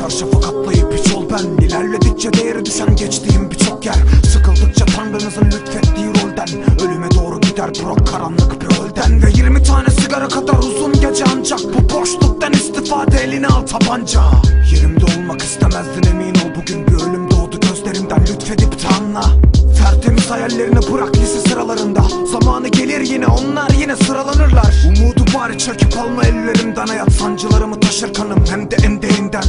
Çarşafa katlayıp hiç ol ben. İlerledikçe değeri düşen geçtiğim birçok yer. Sıkıldıkça tanrınızın lütfettiği rolden. Ölüme doğru gider bro karanlık bir holden Ve 20 tane sigara kadar uzun gece ancak Bu boşluktan istifade eline al tabanca Hayallerini bırak lise sıralarında. Zamanı gelir yine onlar yine sıralanırlar. Umudu bari çekip alma ellerimden. Hayat sancılarımı taşır kanım hem de en derinden.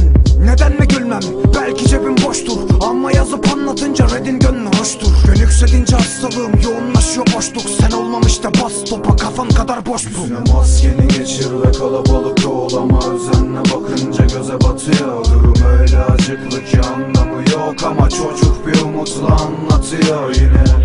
Neden mi gülmem? Belki cebim boştur. Ama yazıp anlatınca redin gönlü hoştur. Ben yükselince hastalığım yoğunlaşıyor boşluk. Sen olmamış da bas topa kafam kadar boş bu Üstüne maskeni geçir ve kalabalık ol Ama özenle bakınca göze batıyor. Durum öyle acıklı ki anlamı yok Ama çocuk bir umutla anlatıyor yine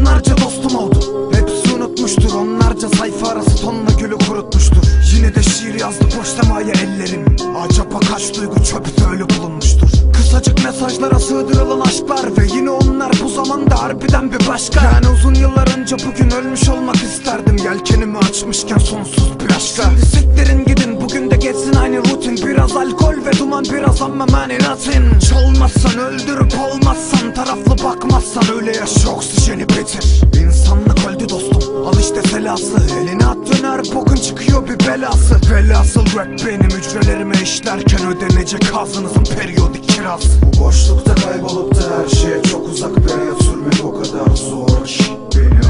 yolda onlarca dostum oldu. Hepsi unutmuştur onlarca sayfa arası tonla gülü kurutmuştur. Yine de şiir yazdı boş semaya ellerim. Acaba kaç duygu çöpte ölü bulunmuştur? Kısacık mesajlara sığdırılan aşklar Ve yine onlar bu zamanda harbiden bir başka. Yani uzun yıllar önce bugün ölmüş olmak isterdim. Yelkenimi açmışken sonsuz bir aşka. Şimdi siktirin geçsin aynı rutin Biraz alkol ve duman biraz ama mani nothing Çalmazsan öldürüp olmazsan Taraflı bakmazsan öyle yaşa oksijeni bitir. İnsanlık öldü dostum al işte selası Eline at döner bokun çıkıyor bir belası. Velhasıl rap benim hücrelerime işlerken Ödenecek ağzınızın periyodik kiraz Bu boşlukta kaybolup da her şeye çok uzak hayat sürmek o kadar zor. Beni